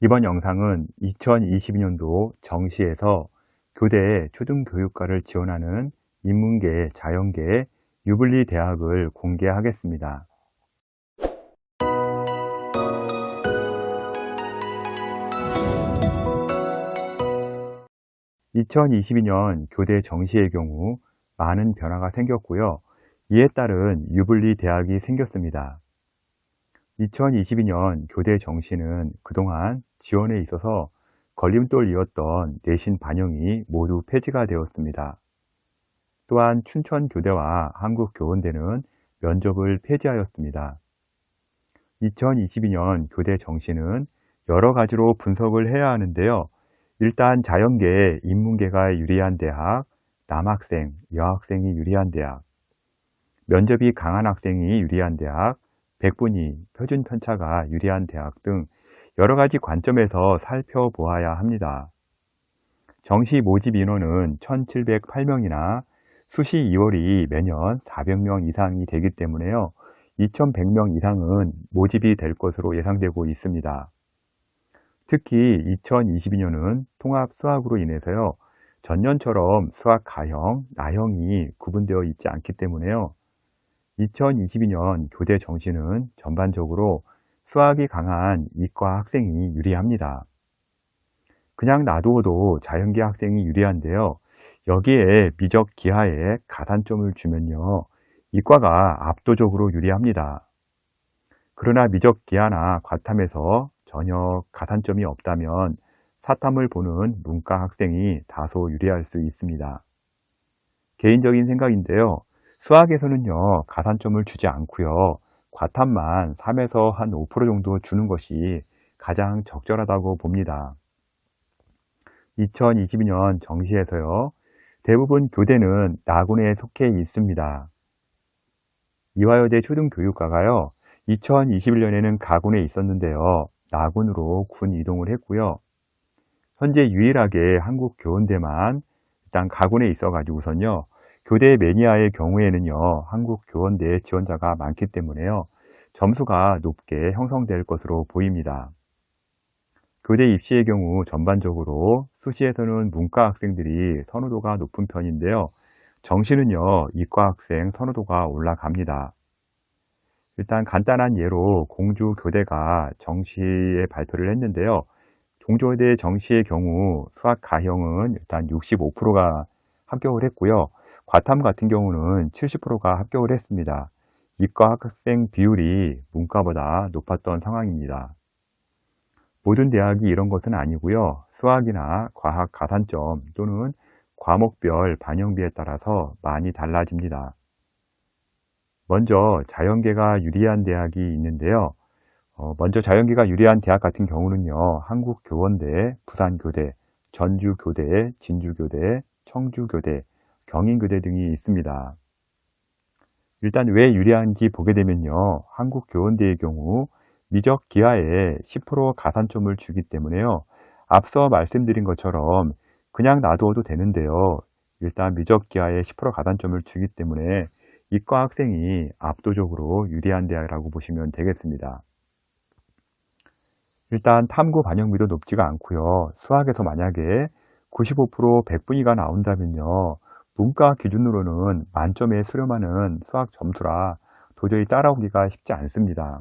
이번 영상은 2022년도 정시에서 교대 초등교육과를 지원하는 인문계, 자연계, 유블리 대학을 공개하겠습니다. 2022년 교대 정시의 경우 많은 변화가 생겼고요. 이에 따른 유블리 대학이 생겼습니다. 2022년 교대 정시는 그동안 지원에 있어서 걸림돌이었던 내신 반영이 모두 폐지가 되었습니다. 또한 춘천교대와 한국교원대는 면접을 폐지하였습니다. 2022년 교대 정시는 여러 가지로 분석을 해야 하는데요. 일단 자연계, 인문계가 유리한 대학, 남학생, 여학생이 유리한 대학, 면접이 강한 학생이 유리한 대학, 백분위, 표준 편차가 유리한 대학 등 여러 가지 관점에서 살펴보아야 합니다. 정시 모집 인원은 1708명이나 수시 2월이 매년 400명 이상이 되기 때문에요. 2100명 이상은 모집이 될 것으로 예상되고 있습니다. 특히 2022년은 통합 수학으로 인해서요. 전년처럼 수학 가형, 나형이 구분되어 있지 않기 때문에요. 2022년 교대 정시는 전반적으로 수학이 강한 이과 학생이 유리합니다. 그냥 놔두어도 자연계 학생이 유리한데요. 여기에 미적 기하에 가산점을 주면요. 이과가 압도적으로 유리합니다. 그러나 미적 기하나 과탐에서 전혀 가산점이 없다면 사탐을 보는 문과 학생이 다소 유리할 수 있습니다. 개인적인 생각인데요. 수학에서는요, 가산점을 주지 않고요. 과탐만 3에서 한 5% 정도 주는 것이 가장 적절하다고 봅니다. 2022년 정시에서요, 대부분 교대는 나군에 속해 있습니다. 이화여대 초등교육과가요, 2021년에는 가군에 있었는데요, 나군으로 군 이동을 했고요. 현재 유일하게 한국교원대만 일단 가군에 있어가지고선요, 교대 매니아의 경우에는요, 한국 교원대 지원자가 많기 때문에요, 점수가 높게 형성될 것으로 보입니다. 교대 입시의 경우 전반적으로 수시에서는 문과 학생들이 선호도가 높은 편인데요. 정시는요, 이과 학생 선호도가 올라갑니다. 일단 간단한 예로 공주 교대가 정시에 발표를 했는데요. 공주교대 정시의 경우 수학 가형은 일단 65%가 합격을 했고요. 과탐 같은 경우는 70%가 합격을 했습니다. 이과 학생 비율이 문과보다 높았던 상황입니다. 모든 대학이 이런 것은 아니고요. 수학이나 과학 가산점 또는 과목별 반영비에 따라서 많이 달라집니다. 먼저 자연계가 유리한 대학이 있는데요. 어, 먼저 자연계가 유리한 대학 같은 경우는요. 한국교원대, 부산교대, 전주교대, 진주교대, 청주교대, 경인교대 등이 있습니다. 일단 왜 유리한지 보게 되면요. 한국교원대의 경우 미적 기하에 10% 가산점을 주기 때문에요. 앞서 말씀드린 것처럼 그냥 놔두어도 되는데요. 일단 미적 기하에 10% 가산점을 주기 때문에 이과 학생이 압도적으로 유리한 대학이라고 보시면 되겠습니다. 일단 탐구 반영비도 높지가 않고요. 수학에서 만약에 95% 100분위가 나온다면요. 문과 기준으로는 만점에 수렴하는 수학 점수라 도저히 따라오기가 쉽지 않습니다.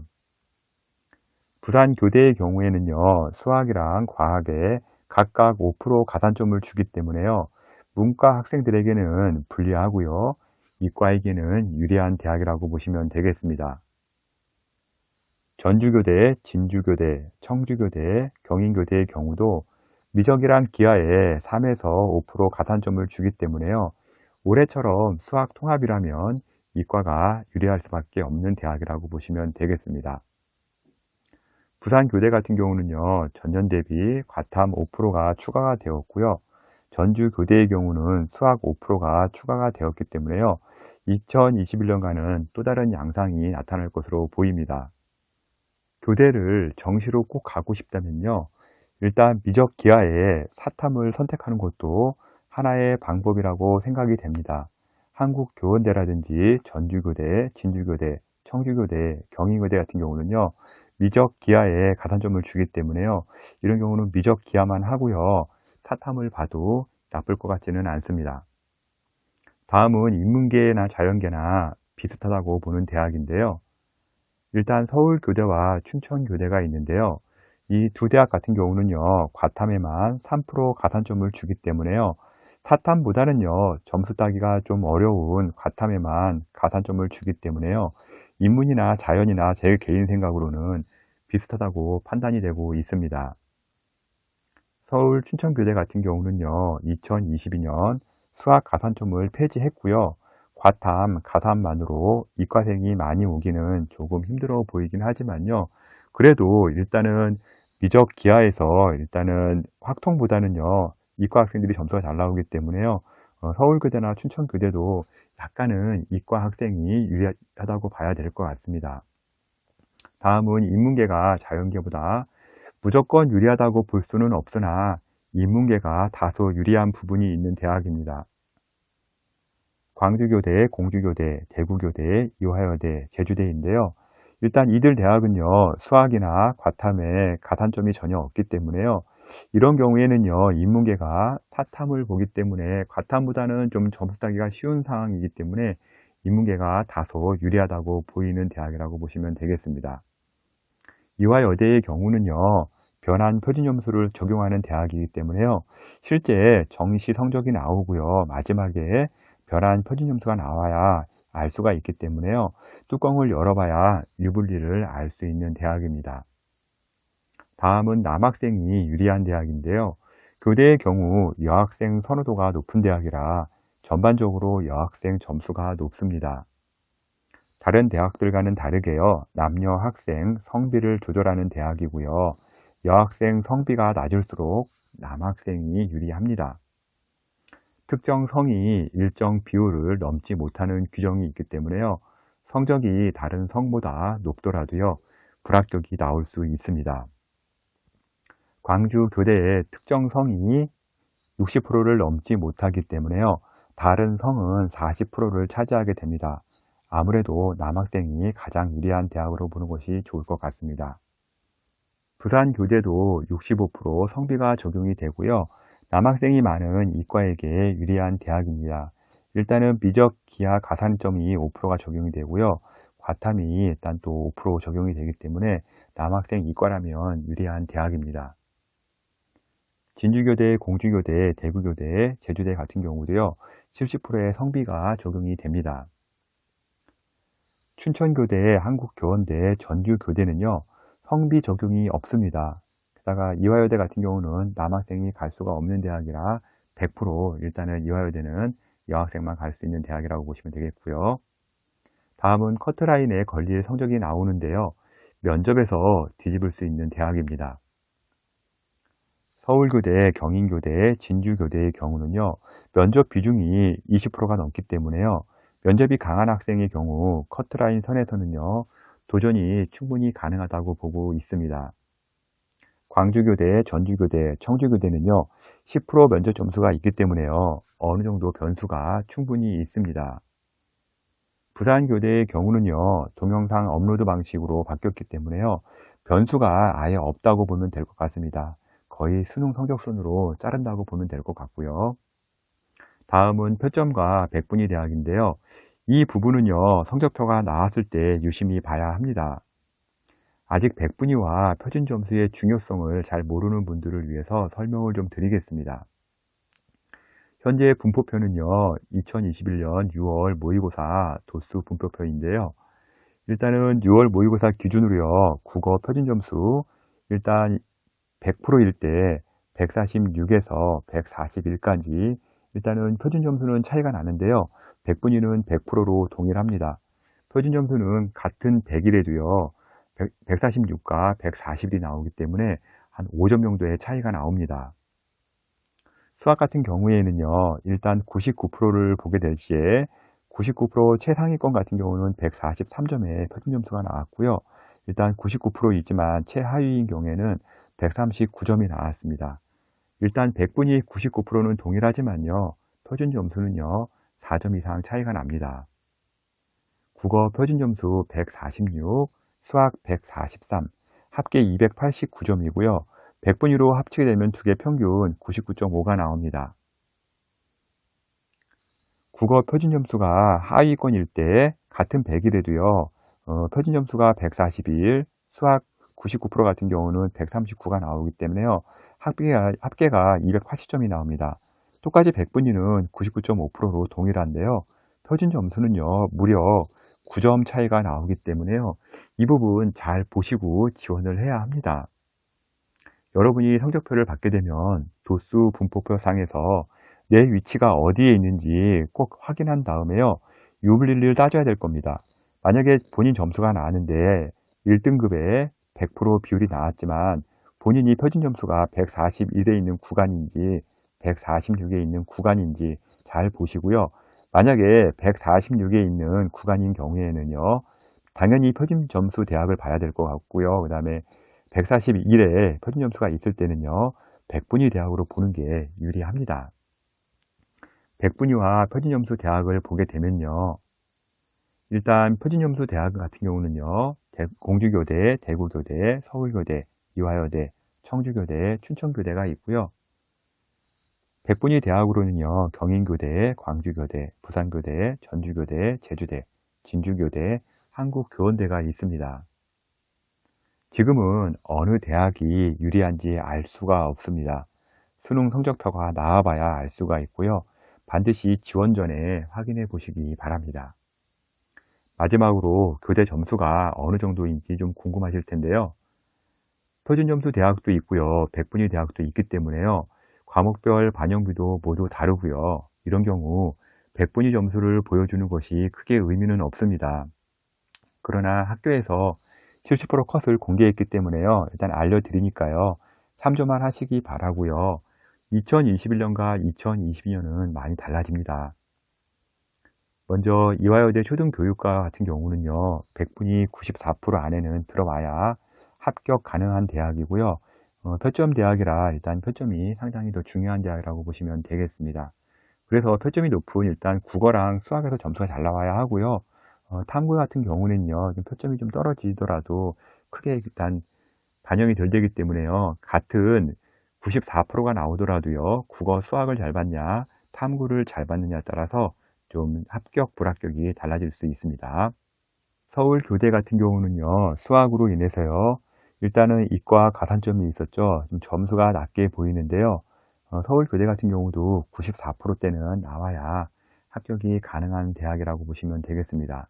부산 교대의 경우에는요, 수학이랑 과학에 각각 5% 가산점을 주기 때문에요, 문과 학생들에게는 불리하고요, 이과에게는 유리한 대학이라고 보시면 되겠습니다. 전주교대, 진주교대, 청주교대, 경인교대의 경우도 미적이란 기하에 3에서 5% 가산점을 주기 때문에요. 올해처럼 수학 통합이라면 이과가 유리할 수밖에 없는 대학이라고 보시면 되겠습니다. 부산교대 같은 경우는요, 전년 대비 과탐 5%가 추가가 되었고요. 전주교대의 경우는 수학 5%가 추가가 되었기 때문에요. 2021년간은 또 다른 양상이 나타날 것으로 보입니다. 교대를 정시로 꼭 가고 싶다면요. 일단 미적 기하에 사탐을 선택하는 것도 하나의 방법이라고 생각이 됩니다. 한국교원대라든지 전주교대, 진주교대, 청주교대, 경인교대 같은 경우는요. 미적 기하에 가산점을 주기 때문에요. 이런 경우는 미적 기하만 하고요. 사탐을 봐도 나쁠 것 같지는 않습니다. 다음은 인문계나 자연계나 비슷하다고 보는 대학인데요. 일단 서울교대와 춘천교대가 있는데요. 이 두 대학 같은 경우는요. 과탐에만 3% 가산점을 주기 때문에요. 사탐보다는요. 점수 따기가 좀 어려운 과탐에만 가산점을 주기 때문에요. 인문이나 자연이나 제 개인 생각으로는 비슷하다고 판단이 되고 있습니다. 서울 춘천교대 같은 경우는요. 2022년 수학 가산점을 폐지했고요. 과탐, 가산만으로 이과생이 많이 오기는 조금 힘들어 보이긴 하지만요. 그래도 일단은 미적 기하에서 일단은 확통보다는요. 이과 학생들이 점수가 잘 나오기 때문에요. 어, 서울교대나 춘천교대도 약간은 이과 학생이 유리하다고 봐야 될 것 같습니다. 다음은 인문계가 자연계보다 무조건 유리하다고 볼 수는 없으나 인문계가 다소 유리한 부분이 있는 대학입니다. 광주교대, 공주교대, 대구교대, 이화여대, 제주대인데요. 일단 이들 대학은요, 수학이나 과탐에 가산점이 전혀 없기 때문에요. 이런 경우에는요, 인문계가 타탐을 보기 때문에 과탐보다는 좀 점수 따기가 쉬운 상황이기 때문에 인문계가 다소 유리하다고 보이는 대학이라고 보시면 되겠습니다. 이화여대의 경우는요, 변환 표준점수를 적용하는 대학이기 때문에요. 실제 정시 성적이 나오고요. 마지막에 변환 표준점수가 나와야 알 수가 있기 때문에요. 뚜껑을 열어봐야 유불리를 알 수 있는 대학입니다. 다음은 남학생이 유리한 대학인데요. 교대의 경우 여학생 선호도가 높은 대학이라 전반적으로 여학생 점수가 높습니다. 다른 대학들과는 다르게요. 남녀 학생 성비를 조절하는 대학이고요. 여학생 성비가 낮을수록 남학생이 유리합니다. 특정 성이 일정 비율을 넘지 못하는 규정이 있기 때문에요. 성적이 다른 성보다 높더라도요. 불합격이 나올 수 있습니다. 광주 교대의 특정 성이 60%를 넘지 못하기 때문에요. 다른 성은 40%를 차지하게 됩니다. 아무래도 남학생이 가장 유리한 대학으로 보는 것이 좋을 것 같습니다. 부산 교대도 65% 성비가 적용이 되고요. 남학생이 많은 이과에게 유리한 대학입니다. 일단은 미적 기하 가산점이 5%가 적용이 되고요. 과탐이 일단 또 5% 적용이 되기 때문에 남학생 이과라면 유리한 대학입니다. 진주교대, 공주교대, 대구교대, 제주대 같은 경우도요. 70%의 성비가 적용이 됩니다. 춘천교대, 한국교원대, 전주교대는요. 성비 적용이 없습니다. 게다가 이화여대 같은 경우는 남학생이 갈 수가 없는 대학이라 100% 일단은 이화여대는 여학생만 갈 수 있는 대학이라고 보시면 되겠고요. 다음은 커트라인에 걸릴 성적이 나오는데요. 면접에서 뒤집을 수 있는 대학입니다. 서울교대, 경인교대, 진주교대의 경우는요. 면접 비중이 20%가 넘기 때문에요. 면접이 강한 학생의 경우 커트라인 선에서는요. 도전이 충분히 가능하다고 보고 있습니다. 광주교대, 전주교대, 청주교대는요. 10% 면접 점수가 있기 때문에요. 어느 정도 변수가 충분히 있습니다. 부산교대의 경우는요. 동영상 업로드 방식으로 바뀌었기 때문에요. 변수가 아예 없다고 보면 될 것 같습니다. 거의 수능 성적 순으로 자른다고 보면 될 것 같고요. 다음은 표점과 백분위 대학인데요. 이 부분은요. 성적표가 나왔을 때 유심히 봐야 합니다. 아직 백분위와 표준 점수의 중요성을 잘 모르는 분들을 위해서 설명을 좀 드리겠습니다. 현재 분포표는요, 2021년 6월 모의고사 도수 분포표인데요. 일단은 6월 모의고사 기준으로요, 국어 표준 점수, 일단 100%일 때 146에서 141까지 일단은 표준 점수는 차이가 나는데요. 100분위는 100%로 동일합니다. 표준 점수는 같은 100일에도요, 146과 140이 나오기 때문에 한 5점 정도의 차이가 나옵니다. 수학 같은 경우에는요, 일단 99%를 보게 될 시에 99% 최상위권 같은 경우는 143점의 표준 점수가 나왔고요. 일단 99%이지만 최하위인 경우에는 139점이 나왔습니다. 일단 100분이 99%는 동일하지만요. 표준 점수는요. 4점 이상 차이가 납니다. 국어 표준 점수 146, 수학 143, 합계 289점이고요. 100분위로 합치게 되면 두 개 평균 99.5가 나옵니다. 국어 표준 점수가 하위권일 때 같은 100이라도요. 어, 표준 점수가 141, 수학 99% 같은 경우는 139가 나오기 때문에요. 합계가, 합계가 280점이 나옵니다. 똑같이 100분위는 99.5%로 동일한데요. 표준 점수는요, 무려 9점 차이가 나오기 때문에요. 이 부분 잘 보시고 지원을 해야 합니다. 여러분이 성적표를 받게 되면 도수 분포표 상에서 내 위치가 어디에 있는지 꼭 확인한 다음에요. 유불리를 따져야 될 겁니다. 만약에 본인 점수가 나왔는데 1등급에 100% 비율이 나왔지만 본인이 표준 점수가 141에 있는 구간인지 146에 있는 구간인지 잘 보시고요. 만약에 146에 있는 구간인 경우에는요. 당연히 표준 점수 대학을 봐야 될 것 같고요. 그 다음에 141에 표준 점수가 있을 때는요. 100분위 대학으로 보는 게 유리합니다. 100분위와 표준 점수 대학을 보게 되면요. 일단 표준 점수 대학 같은 경우는요. 공주교대, 대구교대, 서울교대, 이화여대, 청주교대, 춘천교대가 있고요. 백분위 대학으로는요, 경인교대, 광주교대, 부산교대, 전주교대, 제주대, 진주교대, 한국교원대가 있습니다. 지금은 어느 대학이 유리한지 알 수가 없습니다. 수능 성적표가 나와봐야 알 수가 있고요. 반드시 지원 전에 확인해 보시기 바랍니다. 마지막으로 교대 점수가 어느 정도인지 좀 궁금하실 텐데요. 표준 점수 대학도 있고요. 백분위 대학도 있기 때문에요. 과목별 반영비도 모두 다르고요. 이런 경우 백분위 점수를 보여주는 것이 크게 의미는 없습니다. 그러나 학교에서 70% 컷을 공개했기 때문에요. 일단 알려드리니까요. 참조만 하시기 바라고요. 2021년과 2022년은 많이 달라집니다. 먼저 이화여대 초등교육과 같은 경우는요. 100분이 94% 안에는 들어와야 합격 가능한 대학이고요. 어, 표점 대학이라 일단 표점이 상당히 더 중요한 대학이라고 보시면 되겠습니다. 그래서 표점이 높은 일단 국어랑 수학에서 점수가 잘 나와야 하고요. 어, 탐구 같은 경우는요. 좀 표점이 좀 떨어지더라도 크게 일단 반영이 덜 되기 때문에요. 같은 94%가 나오더라도요. 국어, 수학을 잘 받냐, 탐구를 잘 받느냐에 따라서 좀 합격, 불합격이 달라질 수 있습니다. 서울 교대 같은 경우는요. 수학으로 인해서요. 일단은 이과 가산점이 있었죠. 좀 점수가 낮게 보이는데요. 어, 서울 교대 같은 경우도 94%대는 나와야 합격이 가능한 대학이라고 보시면 되겠습니다.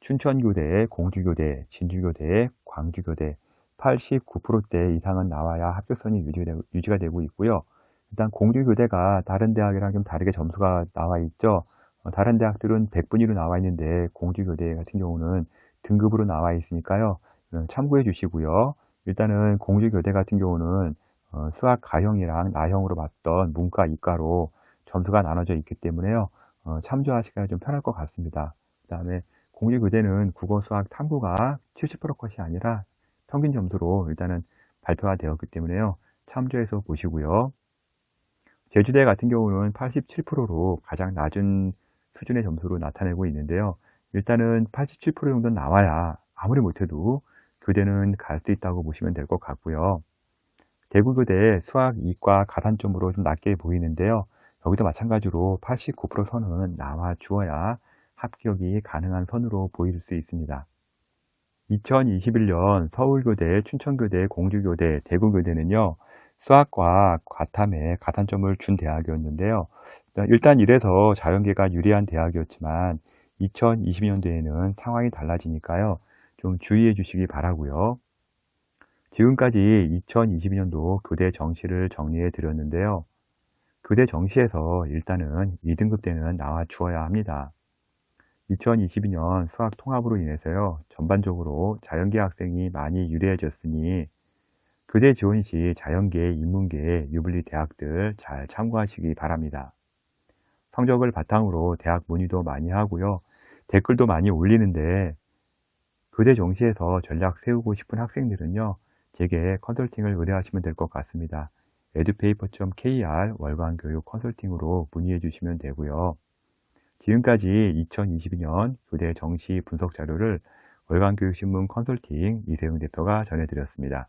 춘천교대, 공주교대, 진주교대, 광주교대 89%대 이상은 나와야 합격선이 유지가 되고 있고요. 일단 공주교대가 다른 대학이랑 좀 다르게 점수가 나와 있죠. 어, 다른 대학들은 100분위로 나와 있는데 공주교대 같은 경우는 등급으로 나와 있으니까요. 어, 참고해 주시고요. 일단은 공주교대 같은 경우는 어, 수학 가형이랑 나형으로 봤던 문과, 이과로 점수가 나눠져 있기 때문에요. 참조하시기가 좀 편할 것 같습니다. 그 다음에 공주교대는 국어, 수학, 탐구가 70% 컷이 아니라 평균 점수로 일단은 발표가 되었기 때문에요. 참조해서 보시고요. 제주대 같은 경우는 87%로 가장 낮은 수준의 점수로 나타내고 있는데요. 일단은 87% 정도 나와야 아무리 못해도 교대는 갈 수 있다고 보시면 될 것 같고요. 대구교대 수학, 이과 가산점으로 좀 낮게 보이는데요. 여기도 마찬가지로 89% 선은 나와 주어야 합격이 가능한 선으로 보일 수 있습니다. 2021년 서울교대, 춘천교대, 공주교대, 대구교대는요. 수학과 과탐에 가산점을 준 대학이었는데요. 일단 이래서 자연계가 유리한 대학이었지만 2020년도에는 상황이 달라지니까요. 좀 주의해 주시기 바라고요. 지금까지 2022년도 교대 정시를 정리해 드렸는데요. 교대 정시에서 일단은 2등급 때는 나와 주어야 합니다. 2022년 수학 통합으로 인해서요. 전반적으로 자연계 학생이 많이 유리해졌으니 교대 지원 시 자연계, 인문계, 유불리 대학들 잘 참고하시기 바랍니다. 성적을 바탕으로 대학 문의도 많이 하고요. 댓글도 많이 올리는데 교대 정시에서 전략 세우고 싶은 학생들은요. 제게 컨설팅을 의뢰하시면 될 것 같습니다. edupaper.kr 월간 교육 컨설팅으로 문의해 주시면 되고요. 지금까지 2022년 교대 정시 분석 자료를 월간교육신문 컨설팅 이세웅 대표가 전해드렸습니다.